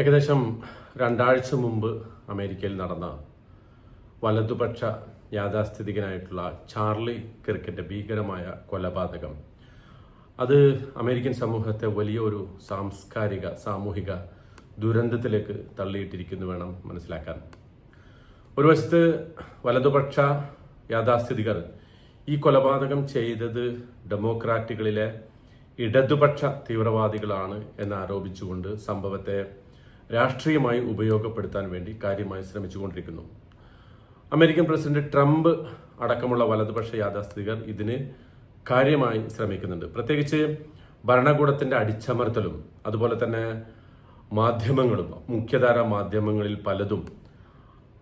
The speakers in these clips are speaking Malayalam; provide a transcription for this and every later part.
ഏകദേശം രണ്ടാഴ്ച മുമ്പ് അമേരിക്കയിൽ നടന്ന വലതുപക്ഷ യാഥാസ്ഥിതികനായിട്ടുള്ള ചാർലി കിർക്കിന്റെ ഭീകരമായ കൊലപാതകം. അത് അമേരിക്കൻ സമൂഹത്തെ വലിയൊരു സാംസ്കാരിക സാമൂഹിക ദുരന്തത്തിലേക്ക് തള്ളിയിട്ടിരിക്കുന്നു വേണം മനസ്സിലാക്കാൻ. ഒരു വശത്ത് വലതുപക്ഷ യാഥാസ്ഥിതികർ ഈ കൊലപാതകം ചെയ്തത് ഡെമോക്രാറ്റുകളിലെ ഇടതുപക്ഷ തീവ്രവാദികളാണ് എന്നാരോപിച്ചുകൊണ്ട് സംഭവത്തെ രാഷ്ട്രീയമായി ഉപയോഗപ്പെടുത്താൻ വേണ്ടി കാര്യമായി ശ്രമിച്ചുകൊണ്ടിരിക്കുന്നു. അമേരിക്കൻ പ്രസിഡന്റ് ട്രംപ് അടക്കമുള്ള വലതുപക്ഷ യാഥാസ്ഥിതികർ ഇതിന് കാര്യമായി ശ്രമിക്കുന്നുണ്ട്. പ്രത്യേകിച്ച് ഭരണകൂടത്തിന്റെ അടിച്ചമർത്തലും അതുപോലെ തന്നെ മാധ്യമങ്ങളും മുഖ്യധാര മാധ്യമങ്ങളിൽ പലതും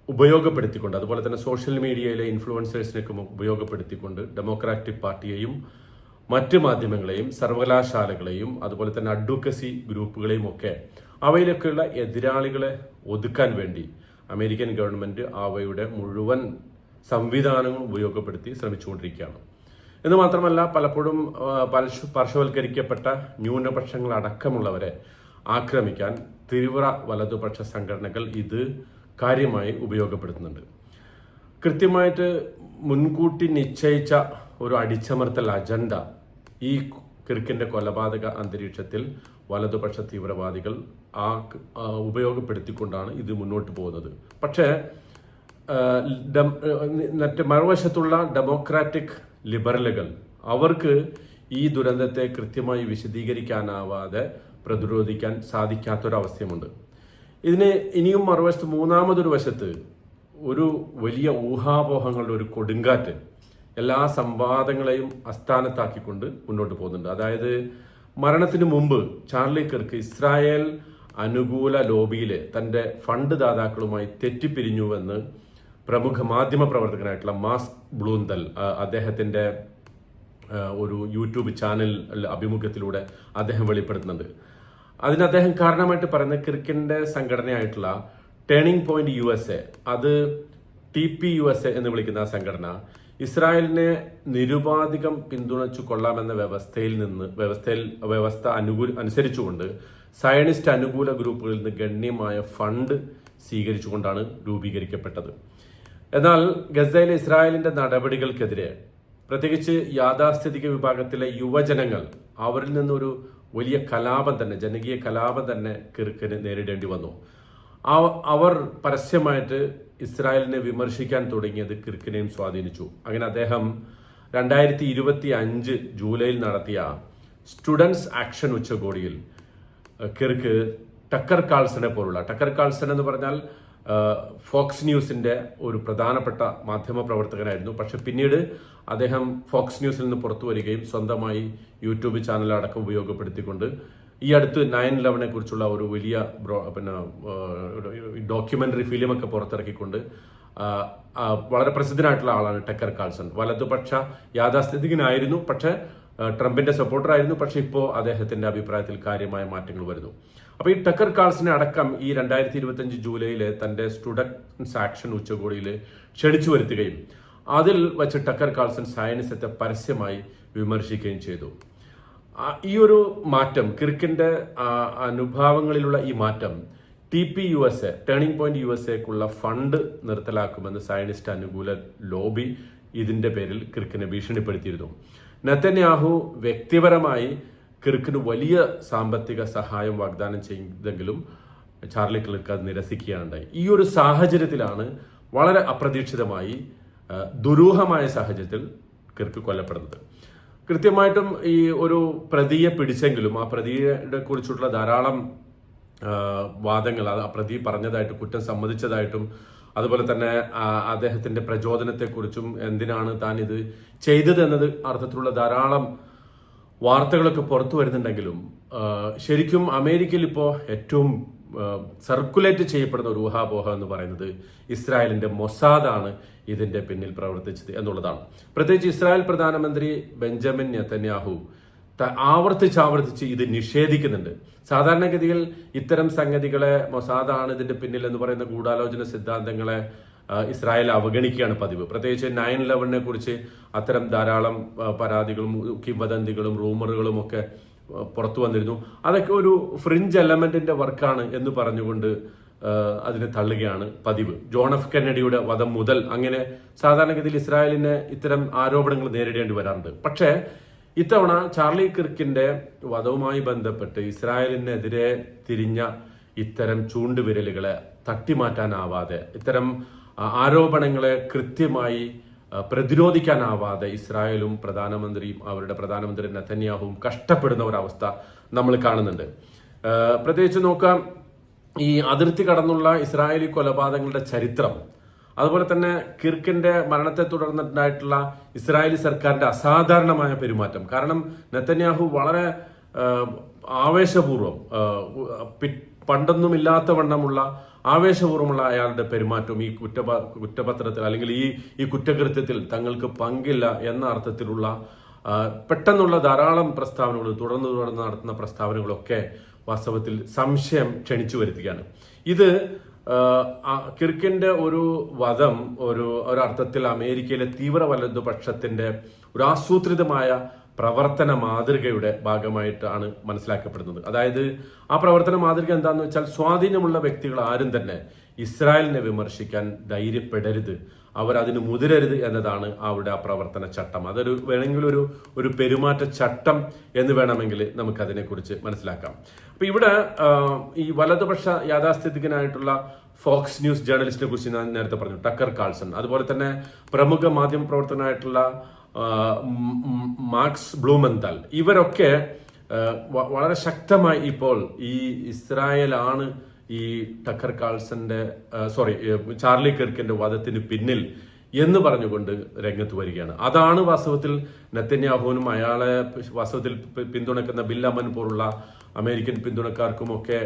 ഉപയോഗപ്പെടുത്തിക്കൊണ്ട് അതുപോലെ തന്നെ സോഷ്യൽ മീഡിയയിലെ ഇൻഫ്ലുവൻസേഴ്സിനൊക്കെ ഉപയോഗപ്പെടുത്തിക്കൊണ്ട് ഡെമോക്രാറ്റിക് പാർട്ടിയെയും മറ്റ് മാധ്യമങ്ങളെയും സർവകലാശാലകളെയും അതുപോലെ തന്നെ അഡ്വക്കസി ഗ്രൂപ്പുകളെയും ഒക്കെ അവയിലൊക്കെയുള്ള എതിരാളികളെ ഒതുക്കാൻ വേണ്ടി അമേരിക്കൻ ഗവൺമെന്റ് അവയുടെ മുഴുവൻ സംവിധാനങ്ങളും ഉപയോഗപ്പെടുത്തി ശ്രമിച്ചുകൊണ്ടിരിക്കുകയാണ്. എന്ന് മാത്രമല്ല പലപ്പോഴും പരശു- പാർശ്വവൽക്കരിക്കപ്പെട്ട ന്യൂനപക്ഷങ്ങൾ അടക്കമുള്ളവരെ ആക്രമിക്കാൻ തീവ്ര വലതുപക്ഷ സംഘടനകൾ ഇത് കാര്യമായി ഉപയോഗപ്പെടുത്തുന്നുണ്ട്. കൃത്യമായിട്ട് മുൻകൂട്ടി നിശ്ചയിച്ച ഒരു അടിച്ചമർത്തൽ അജണ്ട ഈ കിർക്കിന്റെ കൊലപാതക അന്തരീക്ഷത്തിൽ വലതുപക്ഷ തീവ്രവാദികൾ ആ ഉപയോഗപ്പെടുത്തിക്കൊണ്ടാണ് ഇത് മുന്നോട്ട് പോകുന്നത്. പക്ഷേ മറ്റേ മറുവശത്തുള്ള ഡെമോക്രാറ്റിക് ലിബറലുകൾ അവർക്ക് ഈ ദുരന്തത്തെ കൃത്യമായി വിശദീകരിക്കാനാവാതെ പ്രതിരോധിക്കാൻ സാധിക്കാത്തൊരവസ്ഥയുമുണ്ട്. ഇതിന് ഇനിയും മറുവശത്ത് മൂന്നാമതൊരു വശത്ത് ഒരു വലിയ ഊഹാപോഹങ്ങളുടെ ഒരു കൊടുങ്കാറ്റ് എല്ലാ സംവാദങ്ങളെയും അസ്ഥാനത്താക്കിക്കൊണ്ട് മുന്നോട്ട് പോകുന്നുണ്ട്. അതായത് മരണത്തിന് മുമ്പ് ചാർലി കിർക്ക് ഇസ്രായേൽ അനുകൂല ലോബിയിലെ തന്റെ ഫണ്ട് ദാതാക്കളുമായി തെറ്റിപ്പിരിഞ്ഞുവെന്ന് പ്രമുഖ മാധ്യമ പ്രവർത്തകനായിട്ടുള്ള മാസ് ബ്ലൂന്തൽ അദ്ദേഹത്തിന്റെ ഒരു യൂട്യൂബ് ചാനൽ അഭിമുഖത്തിലൂടെ അദ്ദേഹം വെളിപ്പെടുത്തുന്നുണ്ട്. അതിന് അദ്ദേഹം കാരണമായിട്ട് പറയുന്ന ക്രിക്കറ്റിന്റെ സംഘടനയായിട്ടുള്ള turning point U S A അത് T P U S A എന്ന് വിളിക്കുന്ന ആ സംഘടന ഇസ്രായേലിനെ നിരുപാധികം പിന്തുണച്ചു കൊള്ളാമെന്ന വ്യവസ്ഥയിൽ നിന്ന് വ്യവസ്ഥയിൽ വ്യവസ്ഥ അനുകൂല അനുസരിച്ചുകൊണ്ട് സയനിസ്റ്റ് അനുകൂല ഗ്രൂപ്പുകളിൽ നിന്ന് ഗണ്യമായ ഫണ്ട് സ്വീകരിച്ചുകൊണ്ടാണ് രൂപീകരിക്കപ്പെട്ടത്. എന്നാൽ ഗസയിലെ ഇസ്രായേലിന്റെ നടപടികൾക്കെതിരെ പ്രത്യേകിച്ച് യാഥാസ്ഥിതിക വിഭാഗത്തിലെ യുവജനങ്ങൾ അവരിൽ നിന്നൊരു വലിയ കലാപം തന്നെ ജനകീയ കലാപം തന്നെ കിർക്കിന് നേരിടേണ്ടി വന്നു. അവർ പരസ്യമായിട്ട് ഇസ്രായേലിനെ വിമർശിക്കാൻ തുടങ്ങിയത് കിർക്കിനെയും സ്വാധീനിച്ചു. അങ്ങനെ അദ്ദേഹം രണ്ടായിരത്തി ഇരുപത്തി അഞ്ച് ജൂലൈയിൽ നടത്തിയ സ്റ്റുഡൻസ് ആക്ഷൻ ഉച്ചകോടിയിൽ കിർക്ക് ടക്കർ കാൾസനെ പോലുള്ള ടക്കർ കാൾസൺ എന്ന് പറഞ്ഞാൽ ഫോക്സ് ന്യൂസിന്റെ ഒരു പ്രധാനപ്പെട്ട മാധ്യമ പ്രവർത്തകനായിരുന്നു. പക്ഷെ പിന്നീട് അദ്ദേഹം ഫോക്സ് ന്യൂസിൽ നിന്ന് പുറത്തു വരികയും സ്വന്തമായി യൂട്യൂബ് ചാനൽ അടക്കം ഉപയോഗപ്പെടുത്തിക്കൊണ്ട് ഈ അടുത്ത് നയൻ ഇലവനെ കുറിച്ചുള്ള ഒരു വലിയ പിന്നെ ഡോക്യുമെന്ററി ഫിലിമൊക്കെ പുറത്തിറക്കിക്കൊണ്ട് വളരെ പ്രസിദ്ധനായിട്ടുള്ള ആളാണ് ടെക്കർ കാൾസൺ. വലതുപക്ഷ യാഥാസ്ഥിതികനായിരുന്നു. പക്ഷെ ട്രംപിന്റെ സപ്പോർട്ടറായിരുന്നു. പക്ഷെ ഇപ്പോൾ അദ്ദേഹത്തിന്റെ അഭിപ്രായത്തിൽ കാര്യമായ മാറ്റങ്ങൾ വരുന്നു. അപ്പോൾ ഈ ടക്കർ കാൾസിനെ അടക്കം ഈ രണ്ടായിരത്തി ഇരുപത്തഞ്ച് ജൂലൈയിൽ തന്റെ സ്റ്റുഡൻസ് ആക്ഷൻ ഉച്ചകോടിയിൽ ക്ഷണിച്ചു വരുത്തുകയും അതിൽ വെച്ച് ടക്കർ കാൾസൺ സയൻസത്തെ പരസ്യമായി വിമർശിക്കുകയും ചെയ്തു. ഈ ഒരു മാറ്റം കിർക്കിന്റെ അനുഭാവങ്ങളിലുള്ള ഈ മാറ്റം T P U S A turning point U S എക്കുള്ള fund നിർത്തലാക്കുമെന്ന് സയനിസ്റ്റ് അനുകൂല ലോബി ഇതിന്റെ പേരിൽ കിർക്കിനെ ഭീഷണിപ്പെടുത്തിയിരുന്നു. നെത്തന്യാഹു വ്യക്തിപരമായി കിർക്കിന് വലിയ സാമ്പത്തിക സഹായം വാഗ്ദാനം ചെയ്തെങ്കിലും ചാർലി ക്ലിർക്ക് അത് നിരസിക്കുകയാണുണ്ടായി. ഈ ഒരു സാഹചര്യത്തിലാണ് വളരെ അപ്രതീക്ഷിതമായി ദുരൂഹമായ സാഹചര്യത്തിൽ കിർക്ക് കൊല്ലപ്പെടുന്നത്. കൃത്യമായിട്ടും ഈ ഒരു പ്രതിയെ പിടിച്ചെങ്കിലും ആ പ്രതിയെ കുറിച്ചുള്ള ധാരാളം വാദങ്ങൾ ആ പ്രതി പറഞ്ഞതായിട്ട് കുറ്റം സമ്മതിച്ചതായിട്ടും അതുപോലെ തന്നെ അദ്ദേഹത്തിന്റെ പ്രചോദനത്തെക്കുറിച്ചും എന്തിനാണ് താൻ ഇത് ചെയ്തത് എന്നത് അർത്ഥത്തിലുള്ള ധാരാളം വാർത്തകളൊക്കെ പുറത്തു വരുന്നുണ്ടെങ്കിലും ശരിക്കും അമേരിക്കയിൽ ഇപ്പോൾ ഏറ്റവും സർക്കുലേറ്റ് ചെയ്യപ്പെടുന്ന ഒരു ഊഹാപോഹ എന്ന് പറയുന്നത് ഇസ്രായേലിന്റെ മൊസാദാണ് ഇതിന്റെ പിന്നിൽ പ്രവർത്തിച്ചത് എന്നുള്ളതാണ്. പ്രത്യേകിച്ച് ഇസ്രായേൽ പ്രധാനമന്ത്രി ബെഞ്ചമിൻ നെതന്യാഹു ത- ആവർത്തിച്ച് ആവർത്തിച്ച് ഇത് നിഷേധിക്കുന്നുണ്ട്. സാധാരണഗതിയിൽ ഇത്തരം സംഗതികളെ മൊസാദാണ് ഇതിന്റെ പിന്നിൽ എന്ന് പറയുന്ന ഗൂഢാലോചന സിദ്ധാന്തങ്ങളെ ഇസ്രായേൽ അവഗണിക്കുകയാണ് പതിവ്. പ്രത്യേകിച്ച് നയൻ ഇലവനെ കുറിച്ച് അത്തരം ധാരാളം പരാതികളും കിംവദന്തികളും റൂമറുകളും ഒക്കെ പുറത്തു വന്നിരുന്നു. അതൊക്കെ ഒരു ഫ്രിഞ്ച് എലമെന്റിന്റെ വർക്കാണ് എന്ന് പറഞ്ഞുകൊണ്ട് അതിനെ തള്ളുകയാണ് പതിവ്. ജോൺ എഫ് കെന്നഡിയുടെ വധം മുതൽ അങ്ങനെ സാധാരണഗതിയിൽ ഇസ്രായേലിന് ഇത്തരം ആരോപണങ്ങൾ നേരിടേണ്ടി വരാറുണ്ട്. പക്ഷേ ഇത്തവണ ചാർലി കിർക്കിന്റെ വധവുമായി ബന്ധപ്പെട്ട് ഇസ്രായേലിനെതിരെ തിരിഞ്ഞ ഇത്തരം ചൂണ്ടുവിരലുകളെ തട്ടിമാറ്റാനാവാതെ ഇത്തരം ആരോപണങ്ങളെ കൃത്യമായി പ്രതിരോധിക്കാനാവാതെ ഇസ്രായേലും പ്രധാനമന്ത്രിയും അവരുടെ പ്രധാനമന്ത്രി നെതന്യാഹുവും കഷ്ടപ്പെടുന്ന ഒരവസ്ഥ നമ്മൾ കാണുന്നുണ്ട്. പ്രത്യേകിച്ച് നോക്കാം ഈ അതിർത്തി കടന്നുള്ള ഇസ്രായേലി കൊലപാതകങ്ങളുടെ ചരിത്രം അതുപോലെ തന്നെ കിർക്കിന്റെ മരണത്തെ തുടർന്നുണ്ടായിട്ടുള്ള ഇസ്രായേലി സർക്കാരിന്റെ അസാധാരണമായ പെരുമാറ്റം. കാരണം നെത്തന്യാഹു വളരെ ആവേശപൂർവം പണ്ടൊന്നുമില്ലാത്ത വണ്ണമുള്ള ആവേശപൂർവമുള്ള അയാളുടെ പെരുമാറ്റം ഈ കുറ്റപ കുറ്റപത്രത്തിൽ അല്ലെങ്കിൽ ഈ ഈ കുറ്റകൃത്യത്തിൽ തങ്ങൾക്ക് പങ്കില്ല എന്ന അർത്ഥത്തിലുള്ള പെട്ടെന്നുള്ള ധാരാളം പ്രസ്താവനകൾ തുടർന്ന് തുടർന്ന് നടത്തുന്ന പ്രസ്താവനകളൊക്കെ വാസ്തവത്തിൽ സംശയം ക്ഷണിച്ചു വരുത്തുകയാണ്. ഇത് കിർക്കിന്റെ ഒരു വധം ഒരു ഒരർത്ഥത്തിൽ അമേരിക്കയിലെ തീവ്ര വലതുപക്ഷത്തിന്റെ ഒരു ആസൂത്രിതമായ പ്രവർത്തന മാതൃകയുടെ ഭാഗമായിട്ടാണ് മനസ്സിലാക്കപ്പെടുന്നത്. അതായത് ആ പ്രവർത്തന മാതൃക എന്താന്ന് വെച്ചാൽ സ്വാധീനമുള്ള വ്യക്തികൾ ആരും തന്നെ ഇസ്രായേലിനെ വിമർശിക്കാൻ ധൈര്യപ്പെടരുത്. അവർ അതിന് മുതിരരുത് എന്നതാണ് അവരുടെ ആ പ്രവർത്തന ചട്ടം. അതൊരു വേണമെങ്കിൽ ഒരു ഒരു പെരുമാറ്റ ചട്ടം എന്ന് വേണമെങ്കിൽ നമുക്ക് അതിനെക്കുറിച്ച് മനസ്സിലാക്കാം. അപ്പൊ ഇവിടെ ഈ വലതുപക്ഷ യാഥാസ്ഥിതികനായിട്ടുള്ള ഫോക്സ് ന്യൂസ് ജേർണലിസ്റ്റിനെ കുറിച്ച് ഞാൻ നേരത്തെ പറഞ്ഞു. Tucker Carlson. അതുപോലെ തന്നെ പ്രമുഖ മാധ്യമ ഉം, മാർക്സ് ബ്ലൂമന്താൽ. ഇവരൊക്കെ വളരെ ശക്തമായി ഇപ്പോൾ ഈ ഇസ്രായേലാണ് ഈ ടക്കർ കാൾസന്റെ സോറി ചാർലി കിർക്കിന്റെ വധത്തിന് പിന്നിൽ എന്ന് പറഞ്ഞുകൊണ്ട് രംഗത്ത് വരികയാണ്. അതാണ് വാസ്തവത്തിൽ നെത്തന്യാഹുവിനും അയാളെ വാസ്തവത്തിൽ പിന്തുണക്കുന്ന ബില്ലമൻ പോലുള്ള അമേരിക്കൻ പിന്തുണക്കാർക്കുമൊക്കെ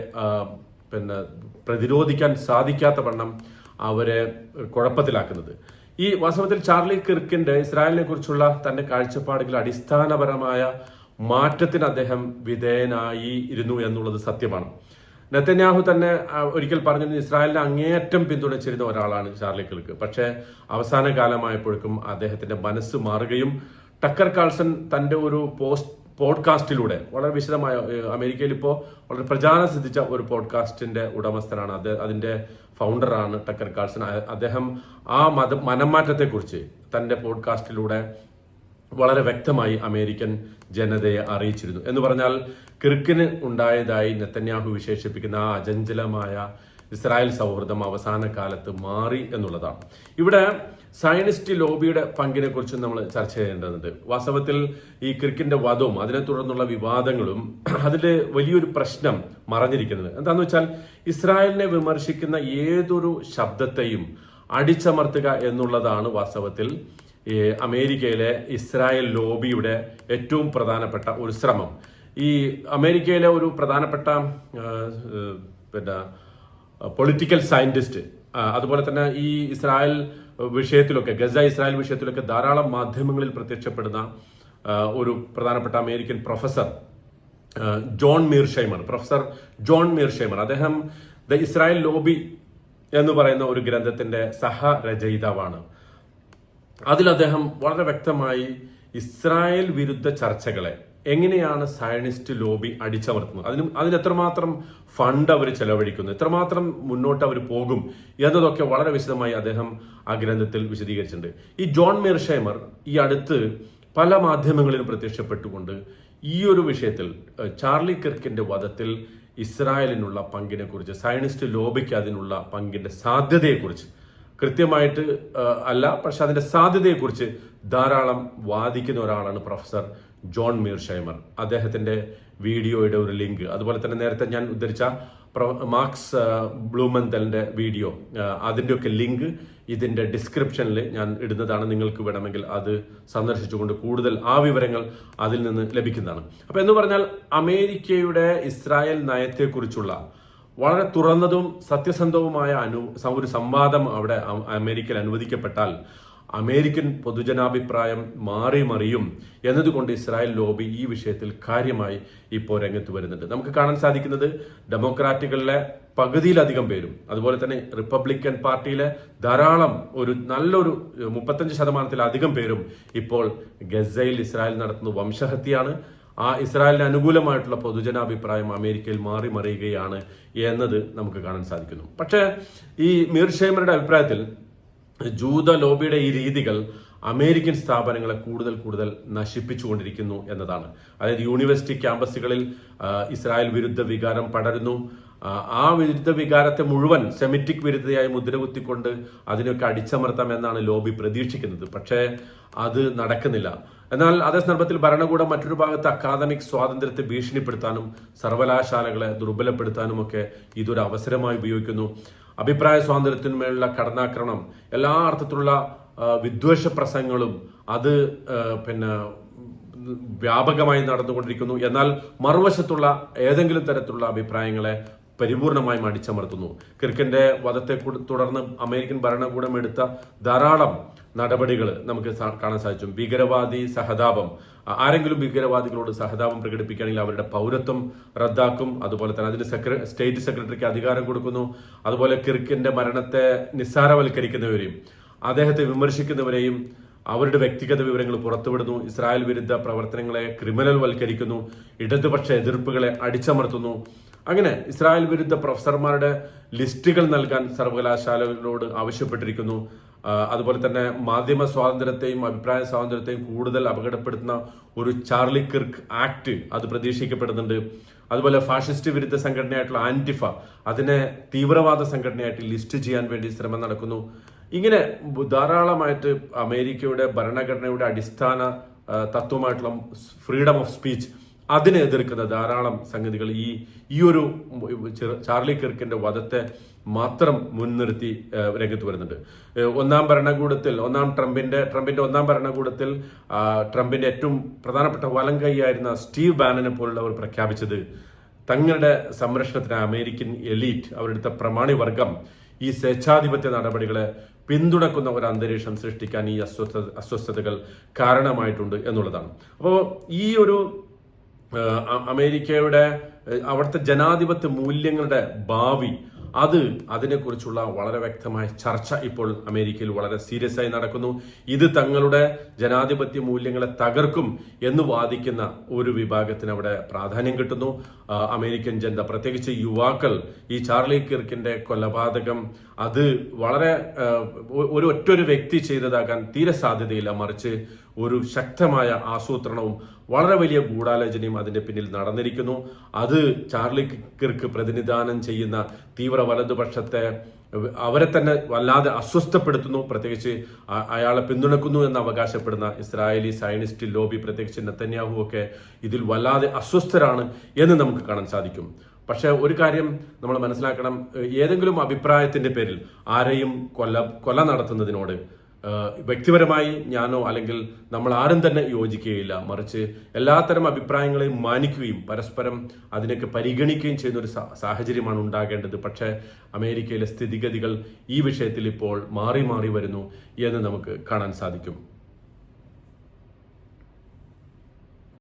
പിന്നെ പ്രതിരോധിക്കാൻ സാധിക്കാത്ത വണ്ണം അവരെ കുഴപ്പത്തിലാക്കുന്നത്. ഈ വാസ്തവത്തിൽ ചാർലി കിർക്കിന്റെ ഇസ്രായേലിനെ കുറിച്ചുള്ള തന്റെ കാഴ്ചപ്പാടുകൾ അടിസ്ഥാനപരമായ മാറ്റത്തിന് അദ്ദേഹം വിധേയനായി ഇരുന്നു എന്നുള്ളത് സത്യമാണ്. നെത്തന്യാഹു തന്നെ ഒരിക്കൽ പറഞ്ഞിരുന്നു ഇസ്രായേലിനെ അങ്ങേയറ്റം പിന്തുണച്ചിരുന്ന ഒരാളാണ് ചാർലി കിൾക്ക് പക്ഷേ അവസാന കാലമായപ്പോഴേക്കും അദ്ദേഹത്തിന്റെ മനസ്സ് മാറുകയും ടക്കർ കാൾസൺ തന്റെ ഒരു പോസ്റ്റ് പോഡ്കാസ്റ്റിലൂടെ വളരെ വിശദമായ അമേരിക്കയിൽ ഇപ്പോൾ വളരെ പ്രചാരം സിദ്ധിച്ച ഒരു പോഡ്കാസ്റ്റിന്റെ ഉടമസ്ഥനാണ്. അത് അതിന്റെ ഫൗണ്ടറാണ് ടക്കർ കാൾസൺ. അദ്ദേഹം ആ മത മനംമാറ്റത്തെക്കുറിച്ച് തന്റെ പോഡ്കാസ്റ്റിലൂടെ വളരെ വ്യക്തമായി അമേരിക്കൻ ജനതയെ അറിയിച്ചിരുന്നു. എന്ന് പറഞ്ഞാൽ കിർക്കിന് ഉണ്ടായതായി നെത്തന്യാഹു വിശേഷിപ്പിക്കുന്ന ആ അചഞ്ചലമായ ഇസ്രായേൽ സൗഹൃദം അവസാന കാലത്ത് മാറി എന്നുള്ളതാണ്. ഇവിടെ സയനിസ്റ്റ് ലോബിയുടെ പങ്കിനെ കുറിച്ച് നമ്മൾ ചർച്ച ചെയ്യേണ്ടതുണ്ട്. വാസ്തവത്തിൽ ഈ ക്രിക്കിന്റെ വധവും അതിനെ തുടർന്നുള്ള വിവാദങ്ങളും അതിൽ വലിയൊരു പ്രശ്നം മറഞ്ഞിരിക്കുന്നത്. എന്താണെന്ന് വെച്ചാൽ ഇസ്രായേലിനെ വിമർശിക്കുന്ന ഏതൊരു ശബ്ദത്തെയും അടിച്ചമർത്തുക എന്നുള്ളതാണ് വാസ്തവത്തിൽ അമേരിക്കയിലെ ഇസ്രായേൽ ലോബിയുടെ ഏറ്റവും പ്രധാനപ്പെട്ട ഒരു ശ്രമം. ഈ അമേരിക്കയിലെ ഒരു പ്രധാനപ്പെട്ട പിന്നെ പൊളിറ്റിക്കൽ സയന്റിസ്റ്റ് അതുപോലെ തന്നെ ഈ ഇസ്രായേൽ വിഷയത്തിലൊക്കെ ഗസ ഇസ്രായേൽ വിഷയത്തിലൊക്കെ ധാരാളം മാധ്യമങ്ങളിൽ പ്രത്യക്ഷപ്പെടുന്ന ഒരു പ്രധാനപ്പെട്ട American professor John Mearsheimer professor John Mearsheimer. അദ്ദേഹം ദ ഇസ്രായേൽ ലോബി എന്ന് പറയുന്ന ഒരു ഗ്രന്ഥത്തിന്റെ സഹരചയിതാവാണ്. അതിൽ അദ്ദേഹം വളരെ വ്യക്തമായി ഇസ്രായേൽ വിരുദ്ധ ചർച്ചകളെ എങ്ങനെയാണ് സയനിസ്റ്റ് ലോബി അടിച്ചമർത്തുന്നത്? അതിന് അതിന് എത്രമാത്രം ഫണ്ട് അവർ ചെലവഴിക്കുന്നു? എത്രമാത്രം മുന്നോട്ട് അവർ പോകും എന്നതൊക്കെ വളരെ വിശദമായി അദ്ദേഹം ആ ഗ്രന്ഥത്തിൽ വിശദീകരിച്ചിട്ടുണ്ട്. ഈ ജോൺ മിർഷേമർ ഈ അടുത്ത് പല മാധ്യമങ്ങളിലും പ്രത്യക്ഷപ്പെട്ടുകൊണ്ട് ഈ ഒരു വിഷയത്തിൽ ചാർലി കിർക്കിന്റെ വധത്തിൽ ഇസ്രായേലിനുള്ള പങ്കിനെക്കുറിച്ച് സയനിസ്റ്റ് ലോബിക്ക് അതിനുള്ള പങ്കിന്റെ സാധ്യതയെക്കുറിച്ച് കൃത്യമായിട്ട് അല്ല പക്ഷെ അതിന്റെ സാധ്യതയെക്കുറിച്ച് ധാരാളം വാദിക്കുന്ന ഒരാളാണ് പ്രൊഫസർ ജോൺ മീർ ഷൈമർ അദ്ദേഹത്തിന്റെ വീഡിയോയുടെ ഒരു ലിങ്ക്. അതുപോലെ തന്നെ നേരത്തെ ഞാൻ ഉദ്ധരിച്ച മാർക്സ് ബ്ലൂമെന്തലിന്റെ വീഡിയോ. അതിന്റെയൊക്കെ ലിങ്ക് ഇതിന്റെ ഡിസ്ക്രിപ്ഷനിൽ ഞാൻ ഇടുന്നതാണ്. നിങ്ങൾക്ക് വേണമെങ്കിൽ അത് സന്ദർശിച്ചുകൊണ്ട് കൂടുതൽ ആ വിവരങ്ങൾ അതിൽ നിന്ന് ലഭിക്കുന്നതാണ്. അപ്പോൾ എന്ന് പറഞ്ഞാൽ അമേരിക്കയുടെ ഇസ്രായേൽ നയത്തെക്കുറിച്ചുള്ള വളരെ തുറന്നതും സത്യസന്ധവുമായ അനു ഒരു സംവാദം അവിടെ അമേരിക്കയിൽ അനുവദിക്കപ്പെട്ടാൽ അമേരിക്കൻ പൊതുജനാഭിപ്രായം മാറി മറിയും എന്നതുകൊണ്ട് ഇസ്രായേൽ ലോബി ഈ വിഷയത്തിൽ കാര്യമായി ഇപ്പോൾ രംഗത്ത് വരുന്നുണ്ട്. നമുക്ക് കാണാൻ സാധിക്കുന്നത് ഡെമോക്രാറ്റുകളിലെ പകുതിയിലധികം പേരും അതുപോലെ തന്നെ റിപ്പബ്ലിക്കൻ പാർട്ടിയിലെ ധാരാളം ഒരു നല്ലൊരു മുപ്പത്തഞ്ച് ശതമാനത്തിലധികം പേരും ഇപ്പോൾ ഗസയിൽ ഇസ്രായേൽ നടത്തുന്ന വംശഹത്യയാണ്. ആ ഇസ്രായേലിന് അനുകൂലമായിട്ടുള്ള പൊതുജനാഭിപ്രായം അമേരിക്കയിൽ മാറി മറിയുകയാണ് എന്നത് നമുക്ക് കാണാൻ സാധിക്കുന്നു. പക്ഷേ ഈ മീർ ഷേമറുടെ അഭിപ്രായത്തിൽ ജൂത ലോബിയുടെ ഈ രീതികൾ അമേരിക്കൻ സ്ഥാപനങ്ങളെ കൂടുതൽ കൂടുതൽ നശിപ്പിച്ചുകൊണ്ടിരിക്കുന്നു എന്നതാണ്. അതായത് യൂണിവേഴ്സിറ്റി ക്യാമ്പസുകളിൽ ഇസ്രായേൽ വിരുദ്ധ വികാരം പടരുന്നു. ആ വിരുദ്ധ വികാരത്തെ മുഴുവൻ സെമിറ്റിക് വിരുദ്ധയായി മുദ്രകുത്തിക്കൊണ്ട് അതിനൊക്കെ അടിച്ചമർത്താം എന്നാണ് ലോബി പ്രതീക്ഷിക്കുന്നത്. പക്ഷേ അത് നടക്കുന്നില്ല. എന്നാൽ അതേ സന്ദർഭത്തിൽ ഭരണകൂടം മറ്റൊരു ഭാഗത്ത് അക്കാദമിക് സ്വാതന്ത്ര്യത്തെ ഭീഷണിപ്പെടുത്താനും സർവകലാശാലകളെ ദുർബലപ്പെടുത്താനും ഒക്കെ ഇതൊരു അവസരമായി ഉപയോഗിക്കുന്നു. അഭിപ്രായ സ്വാതന്ത്ര്യത്തിന്മേലുള്ള കടന്നാക്രമണം എല്ലാ അർത്ഥത്തിലുള്ള വിദ്വേഷ പ്രസംഗങ്ങളും അത് പിന്നെ വ്യാപകമായി നടന്നുകൊണ്ടിരിക്കുന്നു. എന്നാൽ മറുവശത്തുള്ള ഏതെങ്കിലും തരത്തിലുള്ള അഭിപ്രായങ്ങളെ പരിപൂർണമായും അടിച്ചമർത്തുന്നു. കിർക്കിന്റെ വധത്തെ തുടർന്ന് അമേരിക്കൻ ഭരണകൂടം എടുത്ത ധാരാളം നടപടികൾ നമുക്ക് കാണാൻ സാധിച്ചു. ഭീകരവാദി സഹതാപം. ആരെങ്കിലും ഭീകരവാദികളോട് സഹതാപം പ്രകടിപ്പിക്കുകയാണെങ്കിൽ അവരുടെ പൗരത്വം റദ്ദാക്കും. അതുപോലെ തന്നെ അതിന് സെക്ര സ്റ്റേറ്റ് സെക്രട്ടറിക്ക് അധികാരം കൊടുക്കുന്നു. അതുപോലെ കിർക്കിന്റെ മരണത്തെ നിസ്സാരവൽക്കരിക്കുന്നവരെയും അദ്ദേഹത്തെ വിമർശിക്കുന്നവരെയും അവരുടെ വ്യക്തിഗത വിവരങ്ങൾ പുറത്തുവിടുന്നു. ഇസ്രായേൽ വിരുദ്ധ പ്രവർത്തനങ്ങളെ ക്രിമിനൽ വൽക്കരിക്കുന്നു ഇടതുപക്ഷ എതിർപ്പുകളെ അടിച്ചമർത്തുന്നു. അങ്ങനെ ഇസ്രായേൽ വിരുദ്ധ പ്രൊഫസർമാരുടെ ലിസ്റ്റുകൾ നൽകാൻ സർവകലാശാലകളോട് ആവശ്യപ്പെട്ടിരിക്കുന്നു. അതുപോലെ തന്നെ മാധ്യമ സ്വാതന്ത്ര്യത്തെയും അഭിപ്രായ സ്വാതന്ത്ര്യത്തെയും കൂടുതൽ അപകടപ്പെടുത്തുന്ന ഒരു ചാർലി കിർക്ക് ആക്ട് അത് പ്രതീക്ഷിക്കപ്പെടുന്നുണ്ട്. അതുപോലെ ഫാഷിസ്റ്റ് വിരുദ്ധ സംഘടനയായിട്ടുള്ള ആന്റിഫ അതിനെ തീവ്രവാദ സംഘടനയായിട്ട് ലിസ്റ്റ് ചെയ്യാൻ വേണ്ടി ശ്രമം നടക്കുന്നു. ഇങ്ങനെ ധാരാളമായിട്ട് അമേരിക്കയുടെ ഭരണഘടനയുടെ അടിസ്ഥാന തത്വമായിട്ടുള്ള ഫ്രീഡം ഓഫ് സ്പീച്ച് അതിനെ എതിർക്കുന്ന ധാരാളം സംഗതികൾ ഈ ഈ ഒരു ചാർലി കിർക്കിന്റെ വധത്തെ മാത്രം മുൻനിർത്തി രംഗത്ത് വരുന്നുണ്ട്. ഒന്നാം ഭരണകൂടത്തിൽ ഒന്നാം ട്രംപിന്റെ ട്രംപിന്റെ ഒന്നാം ഭരണകൂടത്തിൽ ട്രംപിന്റെ ഏറ്റവും പ്രധാനപ്പെട്ട വലം കൈയായിരുന്ന സ്റ്റീവ് ബാനനെ പോലുള്ളവർ പ്രഖ്യാപിച്ചത് തങ്ങളുടെ സംരക്ഷണത്തിന് അമേരിക്കൻ എലീറ്റ് അവരുടെ പ്രമാണിവർഗം ഈ സ്വേച്ഛാധിപത്യ നടപടികളെ പിന്തുണക്കുന്ന ഒരു അന്തരീക്ഷം സൃഷ്ടിക്കാൻ ഈ അസ്വസ്ഥ അസ്വസ്ഥതകൾ കാരണമായിട്ടുണ്ട് എന്നുള്ളതാണ്. അപ്പോൾ ഈ ഒരു അമേരിക്കയുടെ അവിടുത്തെ ജനാധിപത്യ മൂല്യങ്ങളുടെ ഭാവി അത് അതിനെക്കുറിച്ചുള്ള വളരെ വ്യക്തമായ ചർച്ച ഇപ്പോൾ അമേരിക്കയിൽ വളരെ സീരിയസ് ആയി നടക്കുന്നു. ഇത് തങ്ങളുടെ ജനാധിപത്യ മൂല്യങ്ങളെ തകർക്കും എന്ന് വാദിക്കുന്ന ഒരു വിഭാഗത്തിന് അവിടെ പ്രാധാന്യം കിട്ടുന്നു. അമേരിക്കൻ ജനത പ്രത്യേകിച്ച് യുവാക്കൾ ഈ ചാർലി കിർക്കിന്റെ കൊലപാതകം അത് വളരെ ഒരു ഒറ്റ ഒരു വ്യക്തി ചെയ്തതാകാൻ തീരെ സാധ്യതയില്ല. മറിച്ച് ഒരു ശക്തമായ ആസൂത്രണവും വളരെ വലിയ ഗൂഢാലോചനയും അതിന്റെ പിന്നിൽ നടന്നിരിക്കുന്നു. അത് ചാർലി കിർക്ക് പ്രതിനിധാനം ചെയ്യുന്ന തീവ്ര വലതുപക്ഷത്തെ അവരെ തന്നെ വല്ലാതെ അസ്വസ്ഥപ്പെടുത്തുന്നു. പ്രത്യേകിച്ച് അയാളെ പിന്തുണക്കുന്നു എന്ന് അവകാശപ്പെടുന്ന ഇസ്രായേലി സയനിസ്റ്റ് ലോബി പ്രത്യേകിച്ച് നെത്തന്യാഹു ഒക്കെ ഇതിൽ വല്ലാതെ അസ്വസ്ഥരാണ് എന്ന് നമുക്ക് കാണാൻ സാധിക്കും. പക്ഷേ ഒരു കാര്യം നമ്മൾ മനസ്സിലാക്കണം. ഏതെങ്കിലും അഭിപ്രായത്തിന്റെ പേരിൽ ആരെയും കൊല കൊല നടത്തുന്നതിനോട് വ്യക്തിപരമായി ഞാനോ അല്ലെങ്കിൽ നമ്മൾ ആരും തന്നെ യോജിക്കുകയില്ല. മറിച്ച് എല്ലാത്തരം അഭിപ്രായങ്ങളെയും മാനിക്കുകയും പരസ്പരം അതിനൊക്കെ പരിഗണിക്കുകയും ചെയ്യുന്ന ഒരു സാഹചര്യമാണ് ഉണ്ടാകേണ്ടത്. പക്ഷേ അമേരിക്കയിലെ സ്ഥിതിഗതികൾ ഈ വിഷയത്തിൽ ഇപ്പോൾ മാറി മാറി വരുന്നു എന്ന് നമുക്ക് കാണാൻ സാധിക്കും.